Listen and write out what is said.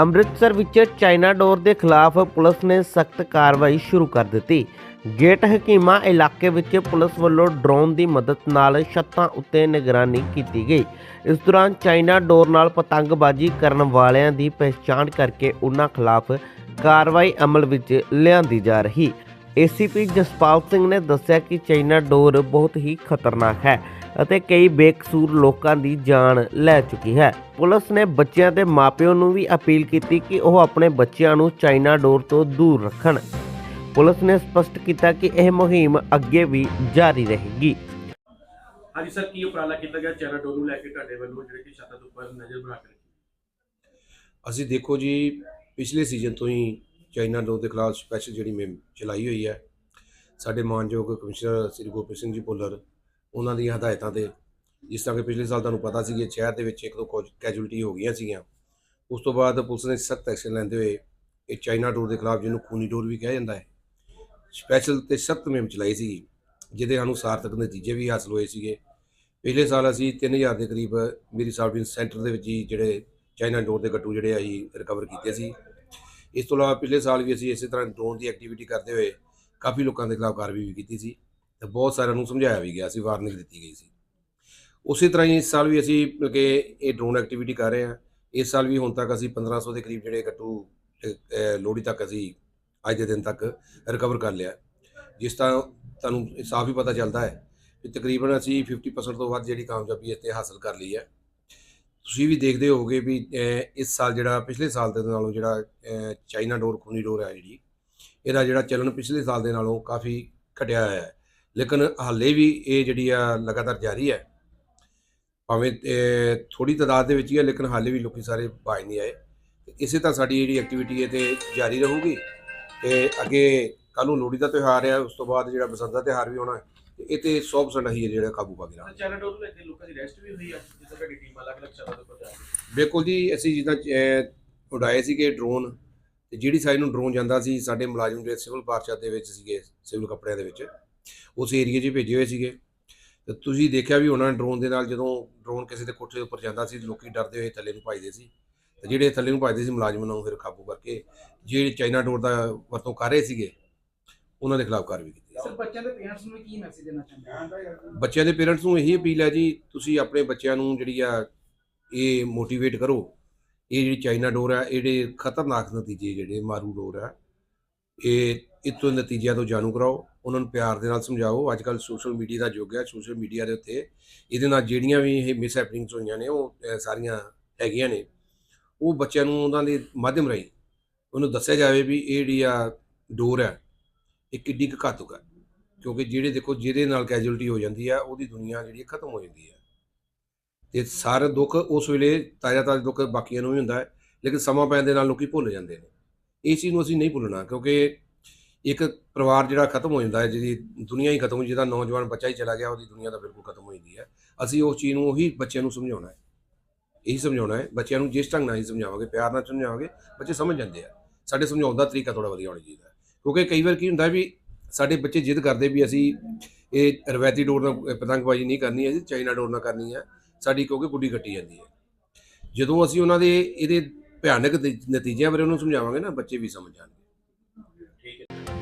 ਅੰਮ੍ਰਿਤਸਰ ਵਿੱਚ ਚਾਈਨਾ ਡੋਰ ਦੇ ਖਿਲਾਫ ਪੁਲਿਸ ਨੇ ਸਖਤ ਕਾਰਵਾਈ ਸ਼ੁਰੂ ਕਰ ਦਿੱਤੀ। ਗੇਟ ਹਕੀਮਾ ਇਲਾਕੇ ਵਿੱਚ ਪੁਲਿਸ ਵੱਲੋਂ ਡਰੋਨ ਦੀ ਮਦਦ ਨਾਲ ਛੱਤਾਂ ਉੱਤੇ ਨਿਗਰਾਨੀ ਕੀਤੀ ਗਈ। ਇਸ ਦੌਰਾਨ ਚਾਈਨਾ ਡੋਰ ਨਾਲ ਪਤੰਗਬਾਜ਼ੀ ਕਰਨ ਵਾਲਿਆਂ ਦੀ ਪਛਾਣ ਕਰਕੇ ਉਹਨਾਂ ਖਿਲਾਫ ਕਾਰਵਾਈ ਅਮਲ ਵਿੱਚ ਲਿਆਂਦੀ ਜਾ ਰਹੀ। ਏਸੀਪੀ ਜਸਪਾਲ ਸਿੰਘ ਨੇ ਦੱਸਿਆ ਕਿ ਚਾਈਨਾ ਡੋਰ ਬਹੁਤ ਹੀ ਖਤਰਨਾਕ ਹੈ। ਅਤੇ ਕਈ ਬੇਕਸੂਰ ਲੋਕਾਂ ਦੀ ਜਾਨ ਲੈ ਚੁੱਕੀ ਹੈ। ਪੁਲਿਸ ਨੇ ਬੱਚਿਆਂ ਦੇ ਮਾਪਿਆਂ ਨੂੰ ਵੀ ਅਪੀਲ ਕੀਤੀ ਕਿ ਉਹ ਆਪਣੇ ਬੱਚਿਆਂ ਨੂੰ ਚਾਈਨਾ ਡੋਰ ਤੋਂ ਦੂਰ ਰੱਖਣ। ਪੁਲਿਸ ਨੇ ਸਪਸ਼ਟ ਕੀਤਾ ਕਿ ਇਹ ਮੁਹਿੰਮ ਅੱਗੇ ਵੀ ਜਾਰੀ ਰਹੇਗੀ। ਹਾਂਜੀ ਸਰ ਕੀ ਉਪਰਾਲਾ ਕੀਤਾ ਗਿਆ ਚਾਈਨਾ ਡੋਰ ਨੂੰ ਲੈ ਕੇ ਤੁਹਾਡੇ ਵੱਲੋਂ ਜਿਹੜੇ ਕਿ ਛੱਤਾਂ ਉੱਪਰ ਨਜ਼ਰ ਬਣਾ ਕੇ ਰੱਖੀ? ਅਸੀਂ ਦੇਖੋ ਜੀ ਪਿਛਲੇ ਸੀਜ਼ਨ ਤੋਂ ਹੀ ਚਾਈਨਾ ਡੋਰ ਦੇ ਖਿਲਾਫ ਸਪੈਸ਼ਲ ਜਿਹੜੀ ਮੁਹਿੰਮ ਚਲਾਈ ਹੋਈ ਹੈ। ਸਾਡੇ ਮਾਨਯੋਗ ਕਮਿਸ਼ਨਰ ਸ੍ਰੀ ਗੋਪੀ ਸਿੰਘ ਜੀ ਭੁੱਲਰ ਉਹਨਾਂ ਦੀਆਂ ਹਦਾਇਤਾਂ ਤੇ, ਜਿਸ ਤਰ੍ਹਾਂ ਕਿ ਪਿਛਲੇ ਸਾਲ ਤੁਹਾਨੂੰ ਪਤਾ ਸੀ ਕਿ ਸ਼ਹਿਰ ਦੇ ਵਿੱਚ ਇੱਕ ਦੋ ਕੈਜੂਅਲਟੀ ਹੋ ਗਈਆਂ ਸੀਗੀਆਂ। ਉਸ ਤੋਂ ਬਾਅਦ ਪੁਲਿਸ ਨੇ ਸਖਤ ਐਕਸ਼ਨ ਲੈਂਦੇ ਹੋਏ ਇਹ ਚਾਈਨਾ ਡੋਰ ਦੇ ਖਿਲਾਫ ਜਿਹਨੂੰ ਖੂਨੀ ਡੋਰ ਵੀ ਕਿਹਾ ਜਾਂਦਾ ਹੈ ਸਪੈਸ਼ਲ ਤੇ ਸਖਤ ਮੁਹਿੰਮ ਚਲਾਈ ਸੀ ਜਿਹਦੇ ਸਾਨੂੰ ਸਾਰਥਕ ਨਤੀਜੇ ਵੀ ਹਾਸਲ ਹੋਏ ਸੀਗੇ। ਪਿਛਲੇ ਸਾਲ ਅਸੀਂ 3000 ਦੇ ਕਰੀਬ ਮੇਰੀ ਸਰਵਿਸ ਸੈਂਟਰ ਦੇ ਵਿੱਚ ਹੀ ਜਿਹੜੇ ਚਾਈਨਾ ਡੋਰ ਦੇ ਗੱਟੂ ਜਿਹੜੇ ਅਸੀਂ ਰਿਕਵਰ ਕੀਤੇ ਸੀ। ਇਸ ਤੋਂ ਇਲਾਵਾ ਪਿਛਲੇ ਸਾਲ ਵੀ ਅਸੀਂ ਇਸੇ ਤਰ੍ਹਾਂ ਡਰੋਨ ਦੀ ਐਕਟੀਵਿਟੀ ਕਰਦੇ ਹੋਏ ਕਾਫੀ ਲੋਕਾਂ ਦੇ ਖਿਲਾਫ ਕਾਰਵਾਈ ਵੀ ਕੀਤੀ ਸੀ। ਤੇ ਬਹੁਤ ਸਾਰਿਆਂ ਨੂੰ ਸਮਝਾਇਆ ਵੀ ਗਿਆ ਸੀ ਵਾਰਨਿੰਗ ਦਿੱਤੀ ਗਈ ਸੀ। ਉਸੇ ਤਰ੍ਹਾਂ ਹੀ ਇਸ ਸਾਲ ਵੀ ਅਸੀਂ ਮਤਲਬ ਕਿ ਇਹ ਡਰੋਨ ਐਕਟੀਵਿਟੀ ਕਰ ਰਹੇ ਹਾਂ। ਇਸ ਸਾਲ ਵੀ ਹੁਣ ਤੱਕ ਅਸੀਂ 1500 ਦੇ ਕਰੀਬ ਜਿਹੜੇ ਕੱਟੂ ਅਹ, ਲੋਹੜੀ ਤੱਕ ਅਸੀਂ ਅੱਜ ਦੇ ਦਿਨ ਤੱਕ ਰਿਕਵਰ ਕਰ ਲਿਆ। ਜਿਸ ਤਰ੍ਹਾਂ ਤੁਹਾਨੂੰ ਸਾਫ਼ ਹੀ ਪਤਾ ਚੱਲਦਾ ਹੈ ਕਿ ਤਕਰੀਬਨ ਅਸੀਂ 50% ਤੋਂ ਵੱਧ ਜਿਹੜੀ ਕਾਮਯਾਬੀ ਇੱਥੇ ਹਾਸਲ ਕਰ ਲਈ ਹੈ। ਤੁਸੀਂ ਵੀ ਦੇਖਦੇ ਹੋਗੇ ਵੀ ਇਸ ਸਾਲ ਜਿਹੜਾ ਪਿਛਲੇ ਸਾਲ ਦੇ ਨਾਲੋਂ ਜਿਹੜਾ ਚਾਈਨਾ ਡੋਰ ਖੂਨੀ ਡੋਰ ਹੈ ਜਿਹੜੀ ਇਹਦਾ ਜਿਹੜਾ ਚੱਲਣ ਪਿਛਲੇ ਸਾਲ ਦੇ ਨਾਲੋਂ ਕਾਫੀ ਘਟਿਆ ਹੋਇਆ ਹੈ। ਲੇਕਿਨ ਹਾਲੇ ਵੀ ਇਹ ਜਿਹੜੀ ਆ ਲਗਾਤਾਰ ਜਾਰੀ ਹੈ। ਭਾਵੇਂ ਥੋੜੀ ਤਾਦਾਦ ਦੇ ਵਿੱਚ ਹੀ ਹੈ ਲੇਕਿਨ ਹਾਲੇ ਵੀ ਲੋਕੀ ਸਾਰੇ ਬਾਜ ਨਹੀਂ ਆਏ। ਇਸੇ ਤਰ੍ਹਾਂ ਸਾਡੀ ਜਿਹੜੀ ਐਕਟੀਵਿਟੀ ਹੈ ਤੇ ਜਾਰੀ ਰਹੂਗੀ। ਤੇ ਅੱਗੇ ਕੱਲ੍ਹ ਨੂੰ ਲੋਹੜੀ ਦਾ ਤਿਉਹਾਰ ਹੈ ਉਸ ਤੋਂ ਬਾਅਦ ਜਿਹੜਾ ਬਸੰਤ ਦਾ ਤਿਉਹਾਰ ਵੀ ਹੋਣਾ ਹੈ ਤੇ ਇਹ ਤੇ 100% ਅਸੀਂ ਜਿਹੜਾ ਕਾਬੂ ਪਾ ਕੇ ਰਹਾਂਗੇ ਡੋਰ ਨੂੰ ਕੇ ਲੋਕਾਂ ਦੀ ਰੈਸਟ ਵੀ ਹੋਈ ਅੱਜ ਜਿੱਦਾਂ ਤੁਹਾਡੀ ਟੀਮ ਅਲੱਗ-ਅਲੱਗ ਛੱਤਾਂ ਦੇ ਉੱਪਰ ਜਾ ਰਹੀ ਬਿਲਕੁਲ ਜੀ ਅਸੀਂ ਜਿੱਦਾਂ ਉਡਾਏ ਸੀਗੇ ਡਰੋਨ ਤੇ ਜਿਹੜੀ ਸਾਈਡ ਨੂੰ ਡਰੋਨ ਜਾਂਦਾ ਸੀ ਸਾਡੇ ਮੁਲਾਜ਼ਮ ਜਿਹੜੇ ਸਿਵਲ ਪਾਰਸ਼ਦ ਦੇ ਵਿੱਚ ਸੀਗੇ ਸਿਵਲ ਕੱਪੜਿਆਂ ਦੇ ਵਿੱਚ ਉਸ ਏਰੀਏ 'ਚ ਭੇਜੇ ਹੋਏ ਸੀਗੇ। ਤੇ ਤੁਸੀਂ ਦੇਖਿਆ ਵੀ ਹੋਣਾ ਡਰੋਨ ਦੇ ਨਾਲ ਜਦੋਂ ਡਰੋਨ ਕਿਸੇ ਦੇ ਕੋਠੇ ਉੱਪਰ ਜਾਂਦਾ ਸੀ ਲੋਕੀ ਡਰਦੇ ਹੋਏ ਥੱਲੇ ਨੂੰ ਭੱਜਦੇ ਸੀ। ਤੇ ਜਿਹੜੇ ਥੱਲੇ ਨੂੰ ਭੱਜਦੇ ਸੀ ਮੁਲਾਜ਼ਮਾਂ ਨੂੰ ਫਿਰ ਕਾਬੂ ਕਰਕੇ ਜਿਹੜੇ ਚਾਈਨਾ ਡੋਰ ਦਾ ਵਰਤੋਂ ਕਰ ਰਹੇ ਸੀਗੇ ਉਹਨਾਂ ਦੇ ਖਿਲਾਫ ਕਾਰਵਾਈ ਕੀਤੀ ਸਰ ਬੱਚਿਆਂ ਦੇ ਪੇਰੈਂਟਸ ਨੂੰ ਕੀ ਮੈਸੇਜ ਦੇਣਾ ਚਾਹੁੰਦੇ ਹੋ? ਬੱਚਿਆਂ ਦੇ ਪੇਰੈਂਟਸ ਨੂੰ ਇਹੀ ਅਪੀਲ ਹੈ ਜੀ ਤੁਸੀਂ ਆਪਣੇ ਬੱਚਿਆਂ ਨੂੰ ਜਿਹੜੀ ਆ ਇਹ ਮੋਟੀਵੇਟ ਕਰੋ। ਇਹ ਜਿਹੜੀ ਚਾਈਨਾ ਡੋਰ ਆ ਇਹ ਜਿਹੜੇ ਖਤਰਨਾਕ ਨਤੀਜੇ ਜਿਹੜੇ ਮਾਰੂ ਡੋਰ ਆ ਇਹ ਇਤੋਂ ਨਤੀਜਿਆਂ ਤੋਂ ਜਾਣੂ ਕਰਾਓ, ਉਹਨਾਂ ਨੂੰ ਪਿਆਰ ਦੇ ਨਾਲ ਸਮਝਾਓ। ਅੱਜ ਕੱਲ ਸੋਸ਼ਲ ਮੀਡੀਆ ਦਾ ਯੁੱਗ ਹੈ ਸੋਸ਼ਲ ਮੀਡੀਆ ਦੇ ਉੱਤੇ ਇਹਦੇ ਨਾਲ ਜਿਹੜੀਆਂ ਵੀ ਇਹ ਮਿਸ ਹੈਪਨਿੰਗਸ ਹੋਈਆਂ ਨੇ, ਉਹ ਸਾਰੀਆਂ ਹੈਗੀਆਂ ਨੇ। ਉਹ ਬੱਚਿਆਂ ਨੂੰ ਉਹਨਾਂ ਦੇ ਮਾਧਿਅਮ ਰਾਹੀਂ ਉਹਨੂੰ ਦੱਸਿਆ ਜਾਵੇ ਵੀ ਇਹ ਜਿਹੜੀ ਆ ਡੋਰ ਹੈ, ਇਹ ਕਿੱਡੀ ਕੁ ਘਾਤਕ ਹੈ। ਕਿਉਂਕਿ ਜਿਹੜੇ ਦੇਖੋ, ਜਿਹਦੇ ਨਾਲ ਕੈਜੂਅਲਟੀ ਹੋ ਜਾਂਦੀ ਆ ਉਹਦੀ ਦੁਨੀਆ ਜਿਹੜੀ ਖਤਮ ਹੋ ਜਾਂਦੀ ਹੈ। ਤੇ ਸਾਰੇ ਦੁੱਖ ਉਸ ਵੇਲੇ ਤਾਜ਼ਾ ਤਾਜ਼ਾ ਦੁੱਖ ਬਾਕੀਆਂ ਨੂੰ ਵੀ ਹੁੰਦਾ ਹੈ, ਲੇਕਿਨ ਸਮਾਂ ਪੈਣ ਦੇ ਨਾਲ ਲੋਕੀ ਭੁੱਲ ਜਾਂਦੇ ਨੇ। ਇਸ ਚੀਜ਼ ਨੂੰ ਅਸੀਂ ਨਹੀਂ ਭੁੱਲਣਾ, ਕਿਉਂਕਿ ਇੱਕ ਪਰਿਵਾਰ ਜਿਹੜਾ ਖਤਮ ਹੋ ਜਾਂਦਾ ਹੈ, ਜਿਹਦੀ ਦੁਨੀਆ ਹੀ ਖਤਮ ਹੋ ਜਿਹਦਾ ਨੌਜਵਾਨ ਬੱਚਾ ਹੀ ਚਲਾ ਗਿਆ, ਉਹਦੀ ਦੁਨੀਆ ਤਾਂ ਬਿਲਕੁਲ ਖਤਮ ਹੋ ਜਾਂਦੀ ਹੈ। ਅਸੀਂ ਉਸ ਚੀਜ਼ ਨੂੰ ਉਹੀ ਬੱਚਿਆਂ ਨੂੰ ਸਮਝਾਉਣਾ ਹੈ। ਇਹੀ ਸਮਝਾਉਣਾ ਹੈ, ਬੱਚਿਆਂ ਨੂੰ ਜਿਸ ਢੰਗ ਨਾਲ ਹੀ ਸਮਝਾਵਾਂਗੇ, ਪਿਆਰ ਨਾਲ ਸਮਝਾਵਾਂਗੇ, ਬੱਚੇ ਸਮਝ ਜਾਂਦੇ ਆ। ਸਾਡੇ ਸਮਝਾਉਣ ਦਾ ਤਰੀਕਾ ਥੋੜਾ ਵਧੀਆ ਹੋਣਾ ਚਾਹੀਦਾ ਕਿਉਂਕਿ ਕਈ ਵਾਰ ਕੀ ਹੁੰਦਾ ਵੀ ਸਾਡੇ ਬੱਚੇ ਜਿੱਦ ਕਰਦੇ ਵੀ ਅਸੀਂ ਇਹ ਰਵਾਇਤੀ ਡੋਰ ਨਾਲ ਪਤੰਗਬਾਜ਼ੀ ਨਹੀਂ ਕਰਨੀ ਹੈ ਜੀ ਚਾਈਨਾ ਡੋਰ ਨਾਲ ਕਰਨੀ ਹੈ। ਸਾਡੀ ਕਿਉਂਕਿ ਗੁੱਡੀ ਕੱਟੀ ਜਾਂਦੀ ਹੈ। ਜਦੋਂ ਅਸੀਂ ਉਹਨਾਂ ਦੇ, ਇਹਦੇ ਭਿਆਨਕ ਨਤੀਜਿਆਂ ਬਾਰੇ ਉਹਨੂੰ ਸਮਝਾਵਾਂਗੇ ਨਾ, ਬੱਚੇ ਵੀ ਸਮਝ ਜਾਣਗੇ।